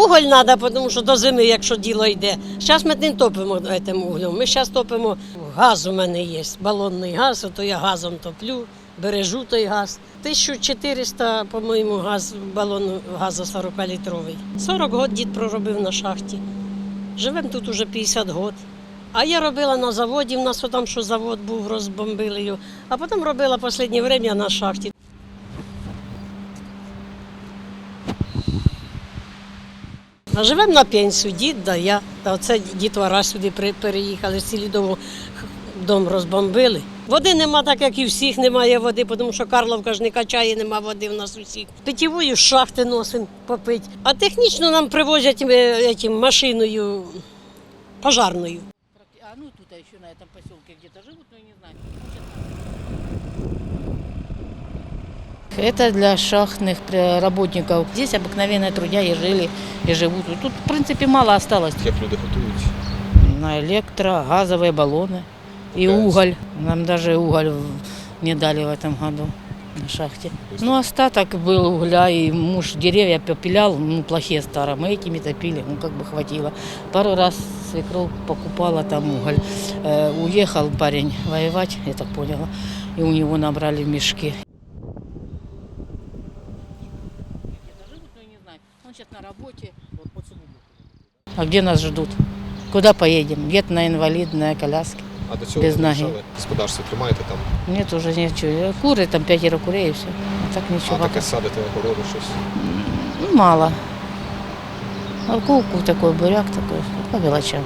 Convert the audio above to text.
вуголь треба, тому що до зими, якщо діло йде. Зараз ми не топимо цим углем. Ми зараз топимо газ у мене є, балонний газ, то я газом топлю, бережу той газ. 1400, по-моєму, газ, балон газу 40-літровий. 40 років дід проробив на шахті. Живемо тут уже 50 років. А я робила на заводі, в нас там, що завод був, розбомбили його. А потім робила останнє время на шахті. А живемо на пенсію, дід да я. Та оце дітвора сюди переїхали, цілі дому дом розбомбили. Води нема, так як і всіх немає води, тому що Карловка ж не качає, нема води в нас усіх. Питьовою з шахти носимо попити. А технічно нам привозять е, етім, машиною пожарною. А ну тут еще на этом поселке где-то живут, но я не знаю. Это для шахтных э, работников. Здесь обыкновенные трудяги жили и живут. Тут, в принципе, мало осталось. Як люди готують? На электро, газовые баллоны и Газ. уголь. Нам даже уголь не дали в этом году на шахте. Ну, остаток был угля, и муж деревья попилял, ну, плохие старые, мы этими топили, ну, как бы хватило. Пару раз свекровь покупала там уголь. Э, уехал парень воевать, я так поняла, и у него набрали мешки. Сейчас на работе. А где нас ждут? Куда поедем? Где-то на инвалидной коляске. А до цього Без ви ноги. лишали? господарство тримаєте там, Нет уже ничего. Куры там пятеро курей и все. А так ничего. а таке садите городу щось. Ну, мало. Морковку такой, буряк такой, по мелочам.